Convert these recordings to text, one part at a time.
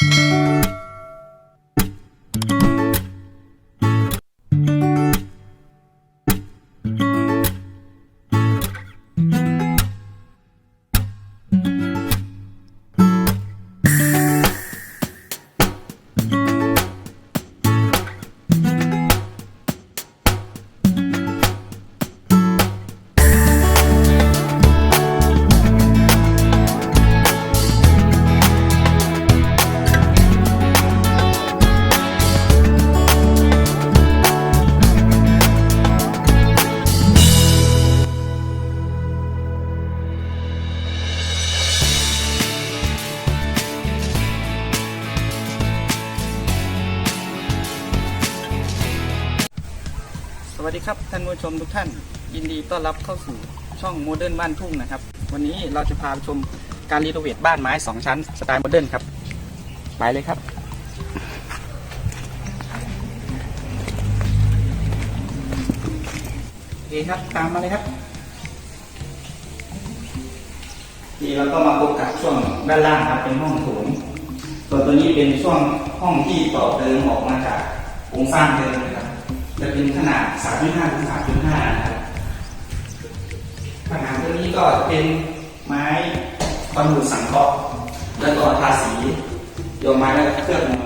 ส ผู้ชมทุกท่าน ยินดีต้อนรับเข้าสู่ช่องโมเดิร์นบ้านทุ่งนะครับ วันนี้เราจะพาไปชมการรีโนเวทบ้านไม้สองชั้นสไตล์โมเดิร์นครับ ไปเลยครับ โอเคครับ ตามมาเลยครับ นี่เราก็มาพบกับช่วงด้านล่างครับเป็นห้องโถงส่วนตัวนี้เป็นช่วงห้องที่ต่อเติมออกมาจากโครงสร้างเดิมนะครับ จะเป็นขนาด 3.5ถึง3.5นะครับผนังตัวนี้ก็จะเป็นไม้คอนดูสังเคราะห์แล้วก็ทาสีโยมไม้แล้วก็เครื่องมือ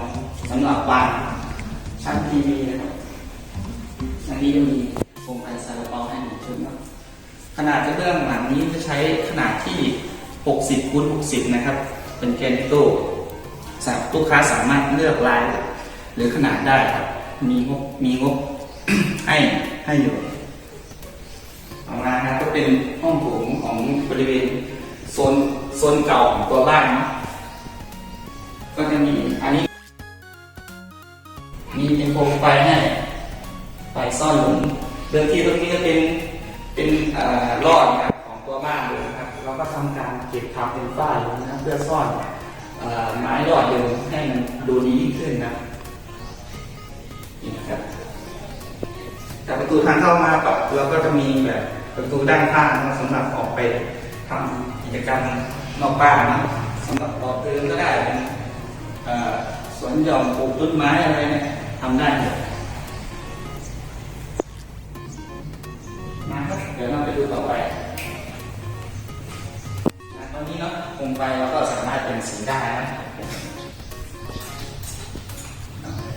สำหรับวางชั้นทีวีนะครับอันนี้จะมีโครงไฟซาลาเปาให้หนึ่งชุดนะขนาดกระเบื้องหลังนี้จะใช้ขนาดที่ 60คูณ60 นะครับ เป็นแกนิโต้สำหรับลูกค้าสามารถเลือกลายหรือขนาดได้ครับ มีงบมีงบ ให้ให้อยู่ต่อมาครับก็เป็นห้องโถงของบริเวณโซนโซนเก่าของตัวบ้านนะก็จะมีอันนี้ มีเป็นโคมไฟให้ไฟซ่อนหลุมเดิมทีตรงนี้จะเป็นเป็นอ่อรอดนะครับของตัวบ้านเลยนะครับเราก็ทำการเก็บทำเป็นฝ้าอยู่นะครับเพื่อซ่อนอไม้รอดเดิมให้มันดูดียิ่งขึ้นนะ แต่ประตูทางเข้ามาปับเราก็จะมีแบบประตูด้านข้างสำหรับออกไปทำกิจกรรมนอกบ้านนะสำหรับต่อเติมก็ได้เป็นสวนหย่อมปลูกต้นไม้อะไรเนี่ยทำได้หมดมาครับเดี๋ยวเราไปดูต่อไปตอนนี้เนาะคงไปเราก็สามารถเป็นสีได้นะ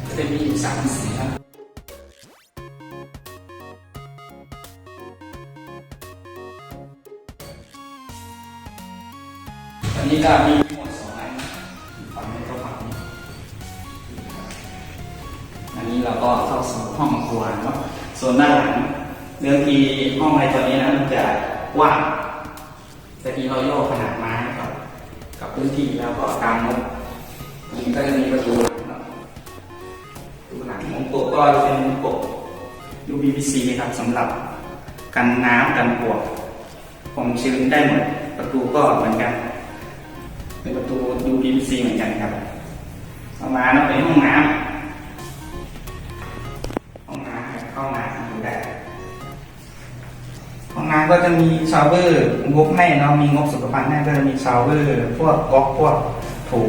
ก็จะมีอยู่สามสีครัี้ก็มีทั้งหมดสองอันฝั่งนี้ก็ฝั่งนี้อันนี้เราก็เข้าสู่ห้องครัวเนาะส่วนด้านหลังเดิมทีห้องในตัวนี้นะมันจะกว้างแต่ทีเราโยกขนาดไม้กับกับพื้นที่แล้วก็ตามงบนี่ก็จะมีประตูหลังเนาะดูหลังของปกก็จะเป็นปก UPVC ครับสำหรับกันน้ำกันปวกความชื้นได้หมดประตูก็เหมือนกัน เป็นประตู UPVC เหมือนกันครับต่อมาเนาเป็นห้องน้ำห้องน้ำครับเข้าน้ำดูได้ห้องน้ำก็จะมีชาวเวอร์งบให้เนาะมีงบสุขภัณฑ์ให้ก็จะมีชาวเวอร์พวกก๊อกพวกถู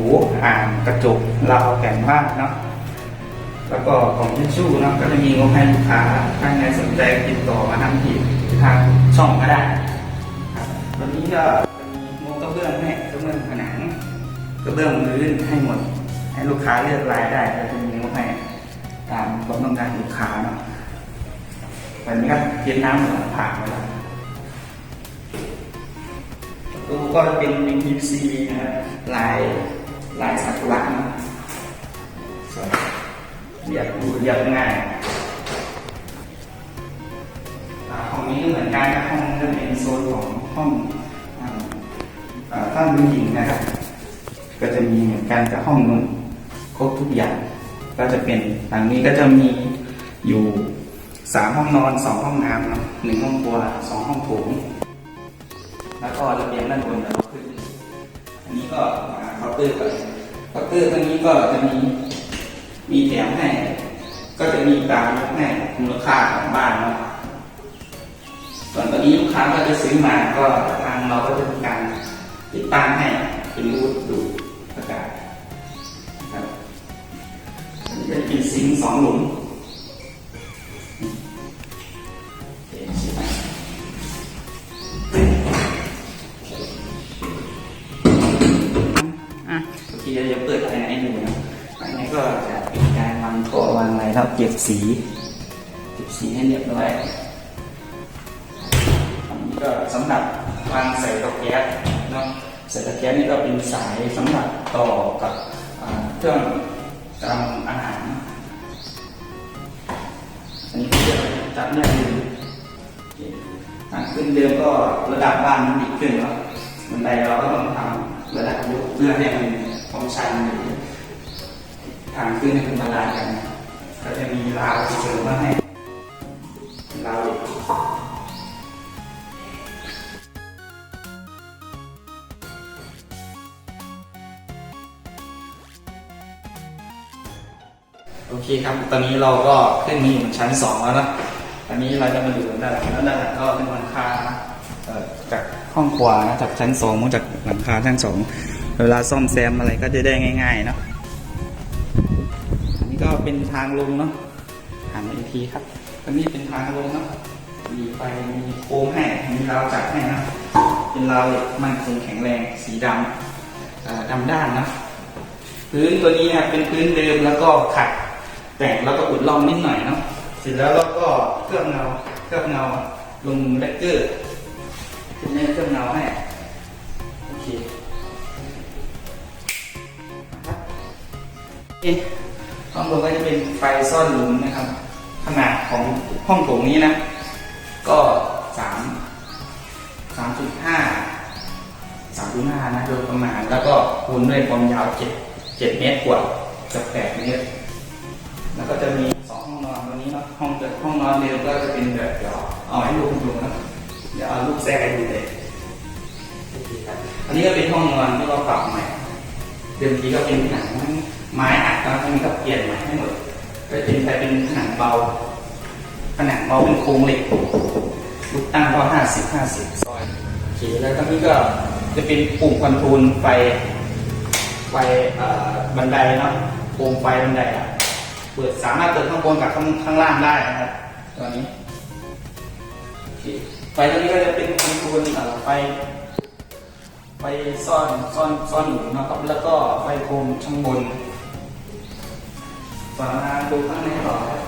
อ่างกระจกเราแผ่นผ้าเนาะแล้วก็ของทิชชู่เนาะก็จะมีงบให้ลูกค้าถ้าใครสนใจติดต่อมาทางที่ทางช่องก็ได้ครับวันนี้ก็จะมีงบกระเบื้องให้กระเบื้องผนัง ระเบื้องพื้นให้หมด ให้ลูกค้าเลือกลายได้ก็จะมีให้ตามความต้องการลูกค้าเนาะวันนี้ก็เทียนน้ำหลังผ่านไปแล้วตูก็เป็น PVC นะครับลายลายสักุระเนะสวยเรียบดูเรียบง่ายห้องนี้ก็เหมือนกันนะห้องจะเป็นโซนของห้องอ่าอ่าท่านผู้หญิงนะครับ ก็จะมีเหมือนกันกับห้องนู้นครบทุกอย่าง ก็จะเป็นหลังนี้ก็จะมีอยู่สามห้องนอนสองห้องน้ำนะหนึ่งห้องครัวสองห้องโถงแล้วก็ระเบียงด้านบนเราขึ้น อันนี้ก็มาเคาน์เตอร์ก่อนเคาน์เตอร์ตรงนี้ก็จะมีมีแถมให้ ก็จะมีการลดให้มูลค่าของบ้านเนาะส่วนตอนนี้ลูกค้าก็จะซื้อมาก็ทางเราก็จะมีการติดตั้งให้เป็นรูดดูด เป็นปิดซิงค์สองหลุมโอเคชิบหายอะโอเคเดี๋ยวเปิดภายในให้ดูนะภายในก็จะเป็นการวางโต๊ะวางอะไรแล้วเก็บสี เก็บสีให้เรียบร้อยอันนี้ก็สำหรับวางใส่เตาแก๊สเนาะใส่เตาแก๊สนี่ก็เป็นสายสำหรับต่อกับอ่าเครื่องทำอาหาร จับเนี่ยดูทางขึ้นเดิมก็ระดับบ้านมันดีขึ้นแล้วบันไดเราก็ต้องทำระดับยกเพื่อให้มันคงชันอยู่ทางขึ้นให้มันบาลานซ์กัน ก็จะมีราวเสริมมาให้ราวโอเคครับ ตอนนี้เราก็ขึ้นมาอยู่บนชั้นสองแล้วนะ นนี้เราจะมาดูด้านหลังแล้วด้านหลังก็เป็นหลังคาจากห้องครัวนะจากชั้นสองมาจากหลังคาชั้นสองเวลาซ่อมแซมอะไรก็จะได้ง่าย ๆ เนาะอันนี้ก็เป็นทางลงเนาะหันมาอีกทีครับอันนี้เป็นทางลงเนาะมีไฟมีโค้งให้มีราวจับให้นะเป็นราวมันคงแข็งแรงสีดำดำด้านนะพื้นตัวนี้นะครับเป็นพื้นเดิมแล้วก็ขัดแต่งแล้วก็อุดร่องนิดหน่อยเนาะเสร็จแล้วเรา เคลือบเงาเคลือบเงาลงแบคเกอร์เป็นเนื้อเคลือบเงาให้โอเคห้องบนก็จะเป็นไฟซ่อนหลุมนะครับ ขนาดของห้องโถงนี้นะ ก็สามสามจุดห้าสามจุดห้านะโดยประมาณแล้วก็คูณด้วยความยาวเจ็ดเจ็ดเมตรกว่าเกือบแปดเมตรแล้วก็จะมี องห้อนนตรงนี้เนาะห้องห้องนอนเดิมก็จะเป็นแบบเดี๋ยวเอาให้ลูกดูนะเดี๋ยวเอาลูกแทรกให้ดูเลยดีครับอันนี้ก็เป็นห้องนอนที่เราปรับใหม่เดิมทีก็เป็นผนังไม้อัดแล้วทีนี้ก็เปลี่ยนใหม่ให้หมดก็เป็นแต่เป็นผนังเบาผนังเบาเป็นโครงเหล็กลูกตั้งก็ห้าสิบห้าสิบซอยโอเคแล้วก็นี่ก็จะเป็นปุ่มคอนโทรลไฟไฟบันไดเนาะโคมไฟบันไดอะ เปิดสามารถเปิดข้างบนกับข้างข้างล่างได้นะครับตัวนี้ไฟตัวนี้ก็จะเป็นคอนโทรลเอ่อไฟไฟซ่อนซ่อนซ่อนหนุนนะครับ แล้วก็ไฟโคมข้างบนฝาดูข้างในต่อครับ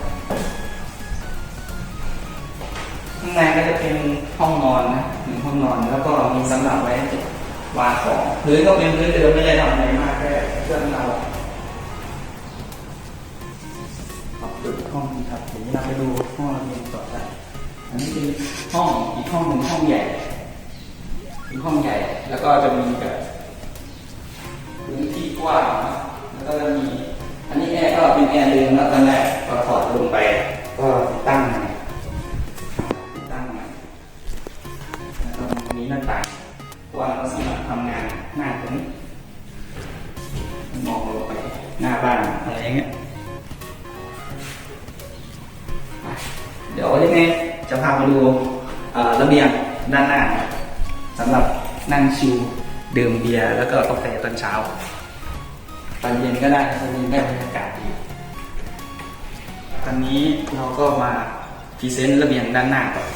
ข้างในก็จะเป็นห้องนอนนะหนึ่งห้องนอนแล้วก็มีสำหรับไว้วางของพื้นก็เป็นพื้นเดิมไม่ได้ทำอะไรมากแค่เครื่องเรา นี้ครับเราไปดูห้องเราเรียนต่อได้อันนี้เป็นห้องอีกห้องหนึ่งห้องใหญ่เป็นห้องใหญ่ แล้วก็จะมีแบบพื้นที่กว้างนะแล้วก็จะมี อันนี้แอร์ก็เป็นแอร์เดิมแล้วตอนแรกพอถอดลงไป ก็ตั้งใหม่ตั้งใหม่แล้วก็ตรงนี้หน้าต่างกว้างแล้วสำหรับทำงานหน้าตรงนี้มองลงไปหน้าบ้านอะไรอย่างเงี้ย ดี๋ยวยังไงจะพามาดูระเบียงด้านหน้าสำหรับนั่งชิวดื่มเบียร์แล้วก็กาแฟตอนเช้าตอนเย็นก็ได้ตอนเย็นได้บรรยากาศดีตอนนี้เราก็มาพรีเซนต์ระเบียงด้านหน้าก่อน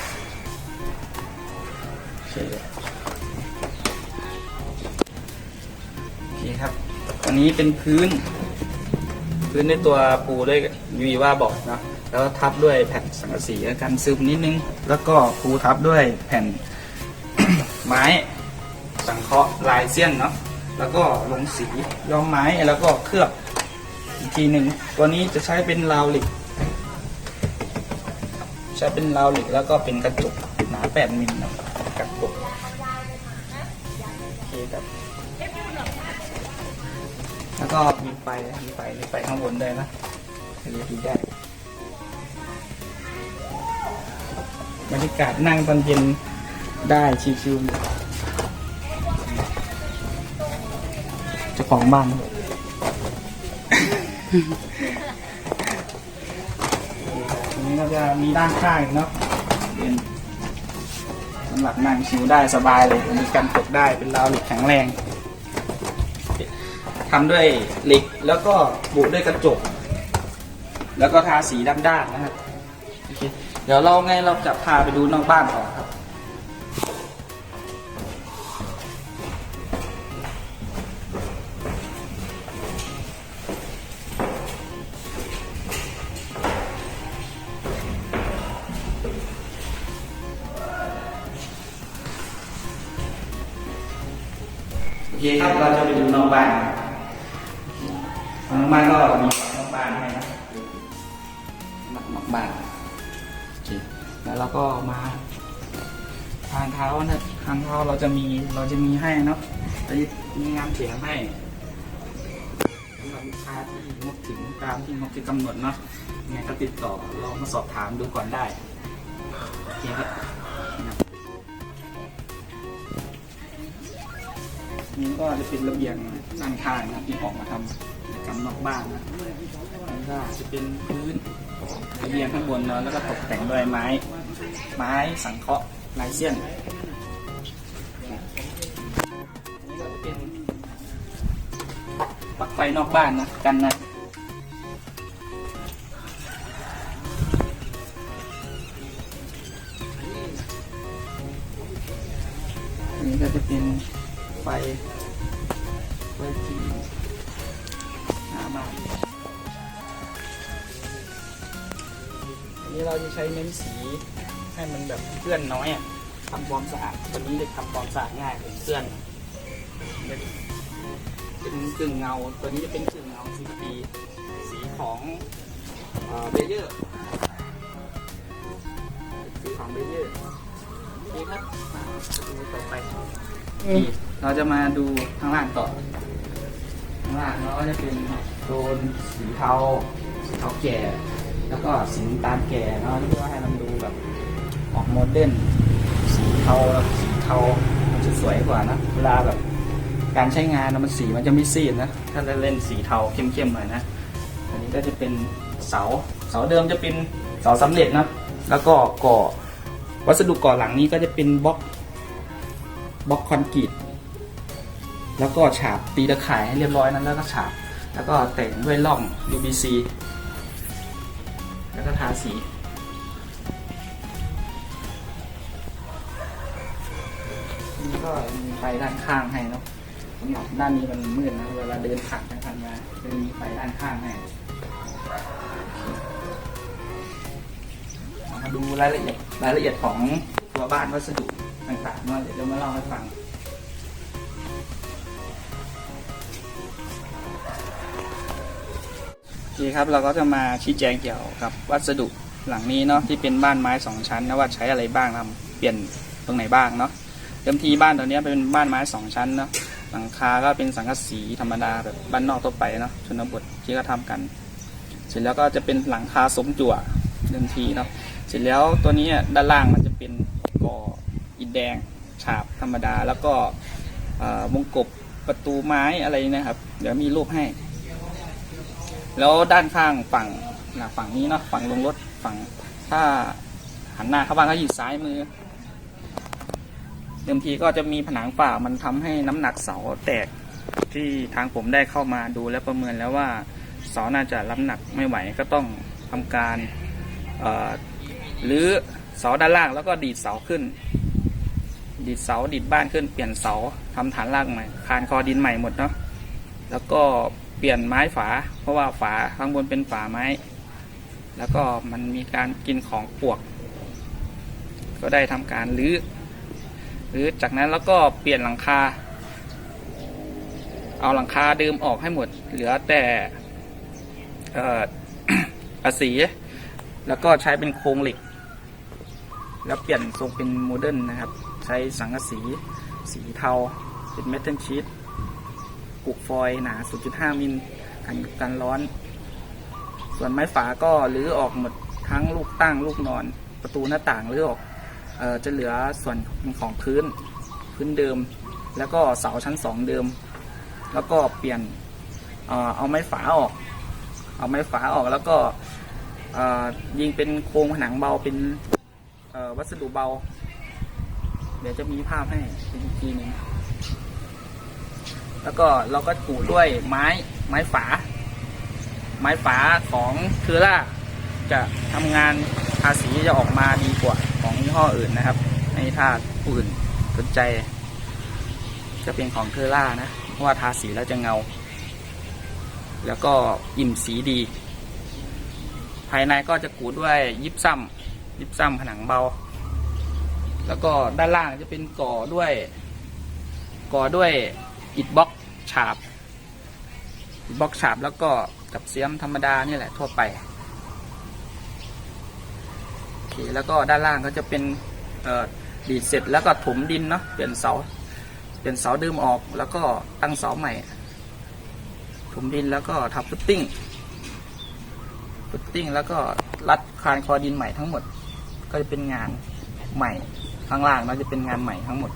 โอเคครับอันนี้เป็นพื้น พื้นด้วยตัวปูด้วยยูวีว่าบอกนะ แล้วทับด้วยแผ่นสังกะสีกันซึมนิดนึง แล้วก็ปูทับด้วยแผ่น ไม้สังเคราะห์ลายเสี้ยนเนาะแล้วก็ลงสีย้อมไม้แล้วก็เคลือบอีกทีหนึ่งตัวนี้จะใช้เป็นราวเหล็กใช้เป็นราวเหล็กแล้วก็เป็นกระจกหนา8มิลนะกระจกโอเคครับ แล้วก็มีไฟมีไฟมีไฟข้างบนด้วยนะให้ดูดีได้ รรยากาศนั่งตอนเย็นได้ชิวๆเจ้าของบ้านทีนี้ก็จะมีด้านข้างอีกเนาะเป็นสำหรับนั่งชิวได้สบายเลยมีกันตกได้เป็นราวเหล็กแข็งแรงทำด้วยเหล็กแล้วก็บุด้วยกระจก แล้วก็ทาสีด้านๆนะครับโอเค เดี๋ยวเราไงเราจะพาไปดูนอกบ้านก่อนครับ โอเคครับเราจะไปดูนอกบ้านนอกบ้านก็มีนอกบ้านให้นะนอกบ้าน เคแล้วเราก็มาทางเท้านะทางเท้าเราจะมีเราจะมีให้เนาะจะมีงานเสียงให้สำหรับลูกค้าที่งบถึงตามที่งบที่กำหนดเนาะไงก็ติดต่อลองมาสอบถามดูก่อนได้โอเคครับนี่ก็จะเป็นระเบียงด้านข้างนะที่ออกมาทำกิจกรรมนอกบ้านนะนี่ก็จะเป็นพื้น เบียงข้างบนเนาะแล้วก็ตกแต่งด้วยไม้ ไม้สังเคราะห์ลายเส้นนี่ก็จะเป็นปลั๊กไฟนอกบ้านนะกันนะ สีให้มันแบบเปื้อนน้อยอะทำความสะอาดตัวนี้จะทำความสะอาดง่ายเป็นเปื้อนเป็นเป็นกึ่งเงา ตัวนี้จะเป็นกึ่งเงาสีปีสีของเบเยอร์สีของเบเยอร์นี่ครับมาดูต่อไปนี่เราจะมาดูข้างล่างต่อข้างล่างเราก็จะเป็นโทนสีเทาสีเทาแก่ แล้วก็สีน้ำตาลแก่เนาะเพื่อให้มันดูแบบออกโมเดิร์นสีเทาสีเทามันจะสวยกว่านะเวลาแบบการใช้งานนะมันสีมันจะไม่ซีดนะ ถ้าเราเล่นสีเทาเข้มๆหน่อยนะ อันนี้ก็จะเป็นเสา เสาเดิมจะเป็นเสาสำเร็จนะ แล้วก็ก่อวัสดุก่อหลังนี้ก็จะเป็นบล็อกบล็อกคอนกรีต แล้วก็ฉาบตีตะข่ายให้เรียบร้อยนั้นแล้วก็ฉาบ แล้วก็แต่งด้วยล่อง UBC าสี นี่ก็มีไฟด้านข้างให้เนาะหรับด้านนี้มันมืดนะเวลาเดินผ่านไปผ่านมาจะมีไฟด้านข้างให้มาดูรายละเอียดรายละเอียดของตัวบ้านวัสดุต่างๆเนาะเดี๋ยวเรามาเล่าให้ฟัง โอเครับเราก็จะมาชี้แจงเกี่ยวกับวัสดุหลังนี้เนาะที่เป็นบ้านไม้สองชั้นนะว่าใช้อะไรบ้างทำเปลี่ยนตรงไหนบ้างเนาะเดิมทีบ้านตัวนี้เป็นบ้านไม้สองชั้นเนาะหลังคาก็เป็นสังกะสีธรรมดาแบบบ้านนอกทั่วไปเนาะชนบทที่เขาทำกัน เสร็จแล้วก็จะเป็นหลังคาสมจั่วเดิมทีเนาะเสร็จแล้วตัวนี้ด้านล่างมันจะเป็นก่ออิฐแดงฉาบธรรมดา แล้วก็วงกบประตูไม้อะไรนะครับ เดี๋ยวมีรูปให้ แล้วด้านข้างฝั่งนะฝั่งนี้เนาะฝั่งลงรถฝั่งถ้าหันหน้าเข้าบ้านก็อยู่ซ้ายมือ เดิมทีก็จะมีผนังฝ่ามันทำให้น้ำหนักเสาแตกที่ทางผมได้เข้ามาดูและประเมินแล้วว่าเสาน่าจะรับหนักไม่ไหวก็ต้องทำการเอ่อหรือเสาด้านล่างแล้วก็ดีดเสาขึ้น ดีดเสาดีดบ้านขึ้นเปลี่ยนเสาทำฐานรากใหม่คานคอดินใหม่หมดเนาะแล้วก็ ปลี่ยนไม้ฝา เพราะว่าฝาข้างบนเป็นฝาไม้ แล้วก็มันมีการกินของปวก ก็ได้ทำการรื้อรื้อจากนั้นแล้วก็เปลี่ยนหลังคา เอาหลังคาเดิมออกให้หมด เหลือแต่อออาสี แล้วก็ใช้เป็นโครงเหล็ก แล้วเปลี่ยนทรงเป็นโมเดิร์นนะครับ ใช้สังกะสี สีเทา เป็นเมทัลชีต ปลูกฟอยล์หนา 0.5 มิลกันกันร้อน ส่วนไม้ฝาก็รื้อออกหมดทั้งลูกตั้งลูกนอน ประตูหน้าต่างรื้อออกเออจะเหลือส่วนของพื้นพื้นเดิม แล้วก็เสาชั้นสองเดิม แล้วก็เปลี่ยนเอเอาไม้ฝาออก เอาไม้ฝาออกแล้วก็ยิงเป็นโครงผนังเบาเป็นวัสดุเบา เดี๋ยวจะมีภาพให้อีกทีหนึ่ง แล้วก็เราก็ถูด้วยไม้ไม้ฝา ไม้ฝาของเทอร่าจะทำงานภาษีจะออกมาดีกว่าของยี่ห้ออื่นนะครับในถ้าผู้อื่นสนใจ จะเป็นของเทอร่านะเพราะว่าทาสีแล้วจะเงา แล้วก็อิ่มสีดี ภายในก็จะกูดด้วยยิบซ้ำยิบซ้ำผนังเบา แล้วก็ด้านล่างจะเป็นก่อด้วย ก่อด้วย อิฐบล็อกฉาบอิฐบล็อกฉาบแล้วก็กับเสียมธรรมดานี่แหละทั่วไปโอเคแล้วก็ด้านล่างก็จะเป็นดีดเสร็จแล้วก็ถมดินเนาะเปลี่ยนเสา เปลี่ยนเสาเดิมออกแล้วก็ตั้งเสาใหม่ ถมดินแล้วก็ทับฟุตติ้งฟุตติ้งแล้วก็รัดคานคอดินใหม่ทั้งหมด ก็จะเป็นงานใหม่ข้างล่างเราจะเป็นงานใหม่ทั้งหมด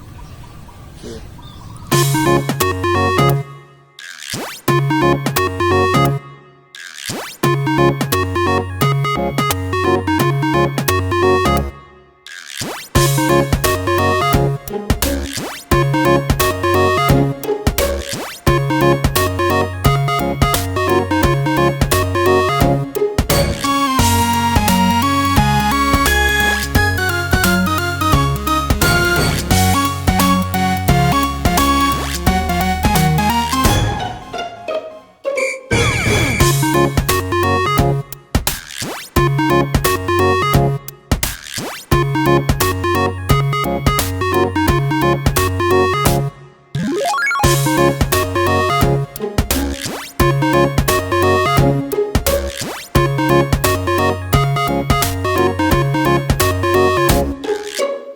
โอ